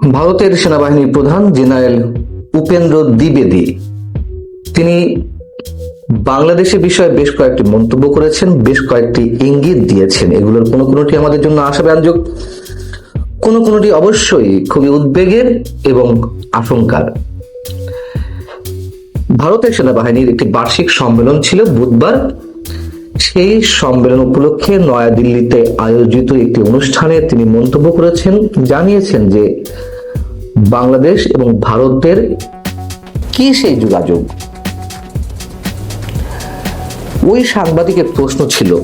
ভারতের সেনাবাহিনীর প্রধান জেনারেল উপেন্দ্র দ্বিবেদী, তিনি বাংলাদেশের বিষয়ে বেশ কয়েকটি মন্তব্য করেছেন, বেশ কয়েকটি ইঙ্গিত দিয়েছেন। এগুলোর কোনো কোনোটি আমাদের জন্য আশাব্যঞ্জক, কোনো কোনোটি অবশ্যই খুবই উদ্বেগের এবং আশঙ্কার। ভারতের সেনাবাহিনীর একটি বার্ষিক সম্মেলন ছিল বুধবার। সেই সম্মেলন উপলক্ষে নয়াদিল্লিতে আয়োজিত একটি অনুষ্ঠানে তিনি মন্তব্য করেছেন, জানিয়েছেন যে বাংলাদেশ এবং ভারতের কি সেই যোগাযোগ? ওই সাংবাদিকের প্রশ্ন ছিল।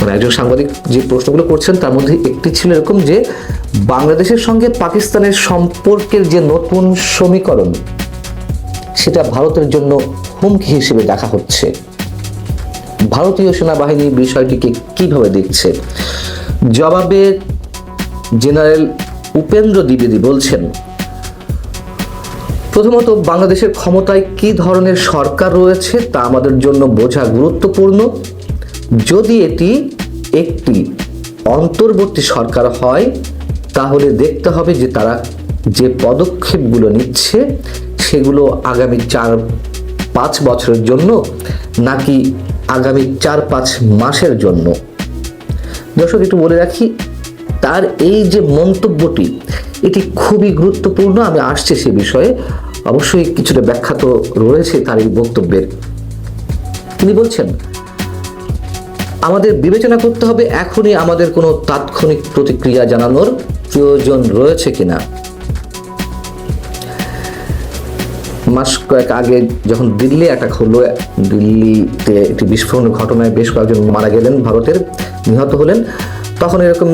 মানে একজন সাংবাদিক যে প্রশ্নগুলো করছেন, তার মধ্যে একটি ছিল এরকম যে, বাংলাদেশের সঙ্গে পাকিস্তানের সম্পর্কের যে নতুন সমীকরণ, সেটা ভারতের জন্য হুমকি হিসেবে দেখা হচ্ছে। ভারতীয় সেনাবাহিনী বিষয়টিকে কীভাবে দেখছে? জবাবে জেনারেল উপেন্দ্র দ্বিবেদী বলছেন, প্রথমত বাংলাদেশের ক্ষমতায় কি ধরনের সরকার রয়েছে তা আমাদের জন্য বোঝা গুরুত্বপূর্ণ। যদি এটি একটি অন্তর্বর্তী সরকার হয়, তাহলে দেখতে হবে যে তারা যে পদক্ষেপগুলো নিচ্ছে, সেগুলো আগামী চার, পাঁচ বছরের জন্য নাকি আগামী চার পাঁচ মাসের জন্য। দর্শক, একটু বলে রাখি, তার এই যে মন্তব্যটি, এটি খুবই গুরুত্বপূর্ণ। আমি আসছি সে বিষয়ে। অবশ্যই কিছুটা ব্যাখ্যা তো রয়েছে তার এই বক্তব্যের। তিনি বলছেন, আমাদের বিবেচনা করতে হবে এখনই আমাদের কোনো তাৎক্ষণিক প্রতিক্রিয়া জানানোর প্রয়োজন রয়েছে কিনা। মাস কয়েক আগে যখন দিল্লি অ্যাটাক হলো, দিল্লিতে একটি বিস্ফোরণের ঘটনায় বেশ কয়েকজন মারা গেলেন ভারতের, নিহত হলেন। তখন এরকম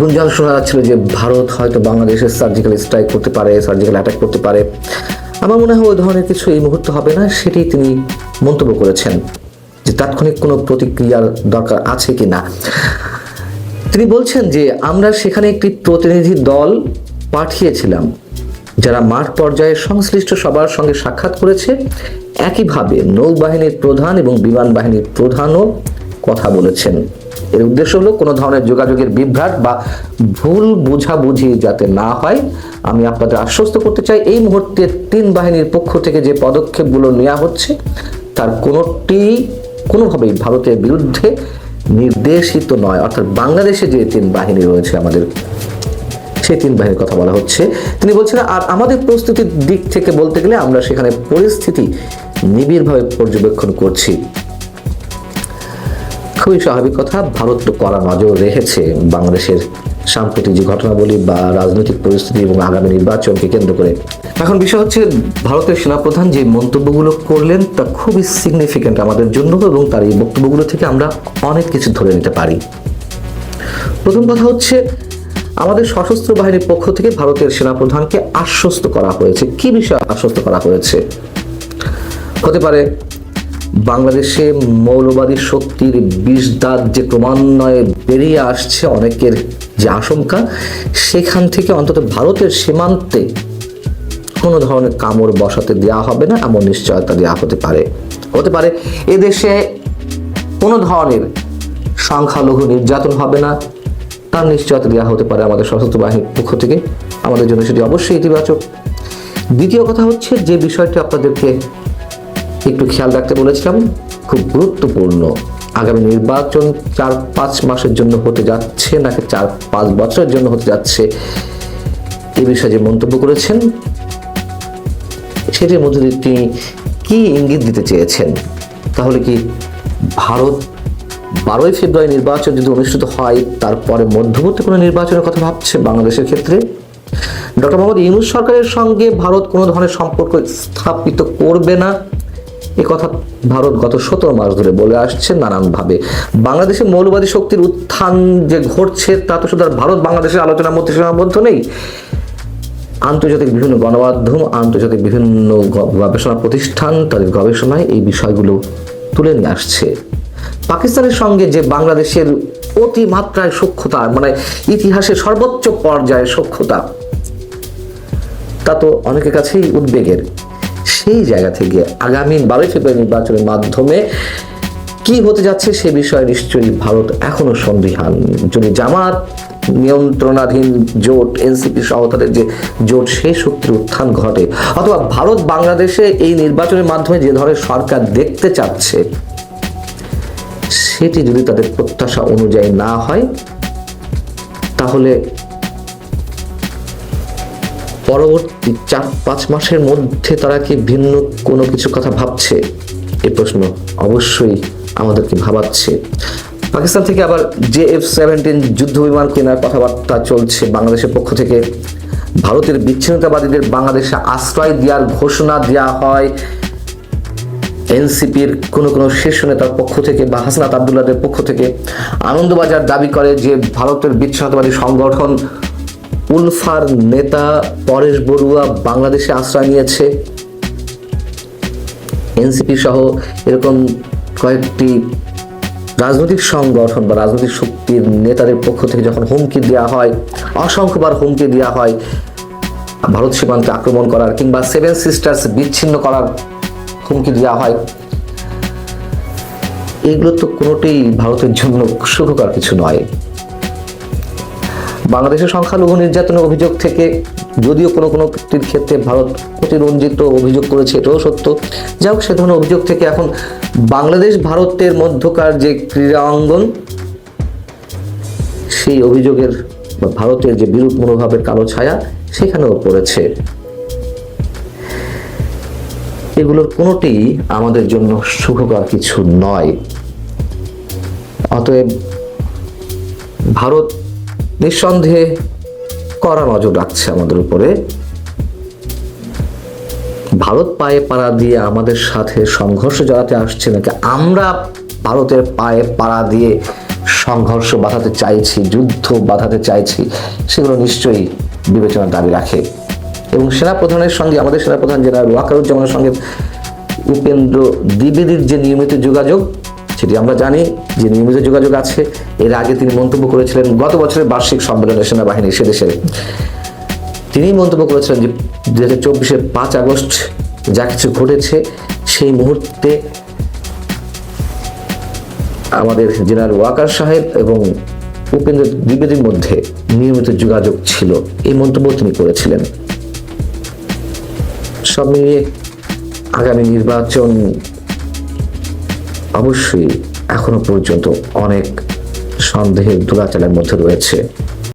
গুঞ্জন শোনা যাচ্ছিল যে ভারত হয়তো বাংলাদেশের সার্জিক্যাল স্ট্রাইক করতে পারে সার্জিক্যাল অ্যাটাক করতে পারে। আমার মনে হয় ওই ধরনের কিছু এই মুহূর্তে হবে না, সেটি তিনি মন্তব্য করেছেন যে তাৎক্ষণিক কোনো প্রতিক্রিয়ার দরকার আছে কি না তিনি বলছেন যে আমরা সেখানে একটি প্রতিনিধি দল পাঠিয়েছিলাম। যারা মাঠ পর্যায়ে সংশ্লিষ্ট সবার সঙ্গে সাক্ষাৎ করেছে, একইভাবে নৌবাহিনীর প্রধান এবং বিমান বাহিনীর প্রধানও কথা বলেছেন। এর উদ্দেশ্য হলো কোনো ধরনের যোগাযোগের বিভ্রাট বা ভুল বোঝাবুঝি যাতে না হয়। আমি আপনাদের আশ্বস্ত করতে চাই, এই মুহূর্তে তিন বাহিনীর পক্ষ থেকে যে পদক্ষেপগুলো নেওয়া হচ্ছে, তার কোনোটি কোনোভাবেই ভারতের বিরুদ্ধে নির্দেশিত নয়। অর্থাৎ বাংলাদেশে যে তিন বাহিনী রয়েছে আমাদের সেই তিন বাহিনীর কথা বলা হচ্ছে। তিনি বলছেন, আর আমাদের প্রস্তুতির দিক থেকে বলতে গেলে আমরা সেখানে পরিস্থিতি নিবিড়ভাবে পর্যবেক্ষণ করছি। খুবই স্বাভাবিক কথা, ভারত তো কড়া নজর রেখেছে বাংলাদেশের সাম্প্রতিক যে ঘটনাবলী বা রাজনৈতিক পরিস্থিতি এবং আগামী নির্বাচনকে কেন্দ্র করে। এখন বিষয় হচ্ছে, ভারতের সেনাপ্রধান যে মন্তব্যগুলো করলেন, তা খুবই সিগনিফিক্যান্ট আমাদের জন্য এবং তার এই বক্তব্যগুলো থেকে আমরা অনেক কিছু ধরে নিতে পারি। প্রথম কথা হচ্ছে আমাদের সশস্ত্র বাহিনীর পক্ষ থেকে ভারতের সেনাপ্রধানকে আশ্বস্ত করা হয়েছে। কি বিষয়ে আশ্বস্ত করা হয়েছে? হতে পারে বাংলাদেশে মৌলবাদী শক্তির বিষদাঁত যে ক্রমান্বয়ে বেরিয়ে আসছে অনেকের যে আশঙ্কা, সেখান থেকে অন্তত ভারতের সীমান্তে কোনো ধরনের কামড় বসাতে দেওয়া হবে না, এমন নিশ্চয়তা দেওয়া হতে পারে। হতে পারে এদেশে কোনো ধরনের সংখ্যালঘু নির্যাতন হবে না তার নিশ্চয়তা দেওয়া হতে পারে আমাদের সশস্ত্র বাহিনীর পক্ষ থেকে। আমাদের জন্য সেটি অবশ্যই ইতিবাচক। দ্বিতীয় কথা হচ্ছে যে বিষয়টি আপনাদেরকে একটু খেয়াল রাখতে বলেছিলাম, খুব গুরুত্বপূর্ণ। আগামী নির্বাচন চার পাঁচ মাসের জন্য হতে যাচ্ছে নাকি চার পাঁচ বছরের জন্য হতে যাচ্ছে এ বিষয়ে যে মন্তব্য করেছেন, সেটির মধ্যে তিনি কি ইঙ্গিত দিতে চেয়েছেন? তাহলে কি ভারত বারোই ফেব্রুয়ারি নির্বাচন যদি অনুষ্ঠিত হয়, তারপরে মধ্যবর্তী কোনো নির্বাচনের কথা ভাবছে বাংলাদেশের ক্ষেত্রে? ডক্টর মোহাম্মদ ইউনুস সরকারের সঙ্গে ভারত কোনো ধরনের সম্পর্ক স্থাপিত করবে না? এ কথা ভারত গত সতেরো মাস ধরে বলে আসছে নানানভাবে। বাংলাদেশের মৌলবাদী শক্তির উত্থান যে ঘটছে, তা তো শুধু ভারত বাংলাদেশের আলোচনার মধ্যে সীমাবদ্ধ নেই। আন্তর্জাতিক বিভিন্ন গণমাধ্যম, আন্তর্জাতিক বিভিন্ন গবেষণা প্রতিষ্ঠান তাদের গবেষণায় এই বিষয়গুলো তুলে নিয়ে আসছে। পাকিস্তানের সঙ্গে যে বাংলাদেশের অতিমাত্রায় সক্ষতা মানে ইতিহাসের সর্বোচ্চ পর্যায়ের সক্ষতা, তা তো অনেকের কাছেই উদ্বেগের। সেই জায়গা থেকে আগামী বারোই ফেব্রুয়ারি নির্বাচনের মাধ্যমে কি হতে যাচ্ছে সে বিষয়ে নিশ্চয়ই ভারত এখনও সন্দিহান। যদি জামাত, নিয়ন্ত্রণাধীন জোট, এনসিপি সহ তাদের যে জোট, সেই শক্তির উত্থান ঘটে, অথবা ভারত বাংলাদেশে এই নির্বাচনের মাধ্যমে যে ধরনের সরকার দেখতে চাচ্ছে সেটি যদি তাদের প্রত্যাশা অনুযায়ী না হয়, তাহলে পরবর্তী চার, পাঁচ মাসের মধ্যে তারা কি ভিন্ন কোনো কিছু কথা ভাবছে? এ প্রশ্ন অবশ্যই আমাদেরকে ভাবাচ্ছে। পাকিস্তান থেকে আবার জে এফ সেভেন্টিন যুদ্ধ বিমান কেনার কথাবার্তা চলছে বাংলাদেশের পক্ষ থেকে। ভারতের বিচ্ছিন্নতাবাদীদের বাংলাদেশে আশ্রয় দেওয়ার ঘোষণা দেওয়া হয়। এনসিপির কোন কোন শীর্ষ নেতার পক্ষ থেকে বা হাসনাত আবদুল্লাদের পক্ষ থেকে আনন্দবাজার দাবি করে যে ভারতের বিচ্ছিন্নতাবাদী সংগঠন উলফার নেতা পরেশ বড়ুয়া বাংলাদেশে আশ্রয় নিয়েছে। এনসিপি সহ এরকম কয়েকটি রাজনৈতিক সংগঠন বা রাজনৈতিক শক্তির নেতাদের পক্ষ থেকে যখন হুমকি দেওয়া হয়, অসংখ্যবার হুমকি দেওয়া হয়, ভারত সীমান্তে আক্রমণ করার কিংবা সেভেন সিস্টার্স বিচ্ছিন্ন করার হুমকি দেওয়া হয়। এগুলো তো কোনোটাই ভারতের জন্য সুখকর কিছু নয়। বাংলাদেশের সংখ্যালঘু নির্যাতনের অভিযোগ থেকে যদিও কোনো কোনো ব্যক্তির ক্ষেত্রে ভারত অতিরঞ্জিত অভিযোগ করেছে, এটাও সত্য। যাই হোক, সে ধরনের অভিযোগ থেকে এখন বাংলাদেশ ভারতের মধ্যকার যে ক্রীড়া অঙ্গন, সেই অভিযোগের ভারতের যে বিরূপ মনোভাবের কালো ছায়া, সেখানেও পড়েছে। এগুলোর কোনোটি আমাদের জন্য সুখকর কিছু নয়। অতএব ভারত নিঃসন্দেহে কড়া নজর রাখছে আমাদের উপরে। ভারত পায়ে পাড়া দিয়ে আমাদের সাথে সংঘর্ষ জড়াতে আসছে নাকি আমরা ভারতের পায়ে পাড়া দিয়ে সংঘর্ষ বাঁধাতে চাইছি, যুদ্ধ বাঁধাতে চাইছি, সেগুলো নিশ্চয়ই বিবেচনার দাবি রাখে। এবং সেনাপ্রধানের সঙ্গে, আমাদের সেনাপ্রধান জেনারেল ওয়াকারুজ্জামানের সঙ্গে উপেন্দ্র দ্বিবেদীর যে নিয়মিত যোগাযোগ, সেটি আমরা জানি, যে নিয়মিত যোগাযোগ আছে, এর আগে তিনি মন্তব্য করেছিলেন গত বছরের বার্ষিক সম্মেলনে সেনাবাহিনী, সে দেশের। তিনি মন্তব্য করেছিলেন যে দু হাজার চব্বিশের পাঁচ আগস্ট যা কিছু ঘটেছে, সেই মুহূর্তে আমাদের জেনারেল ওয়াকার সাহেব এবং উপেন্দ্র দ্বিবেদীর মধ্যে নিয়মিত যোগাযোগ ছিল। এই মন্তব্য তিনি করেছিলেন। সব মিলিয়ে আগামী নির্বাচন অবশ্যই এখনও পর্যন্ত অনেক সন্দেহের দোলাচালের মধ্যে রয়েছে।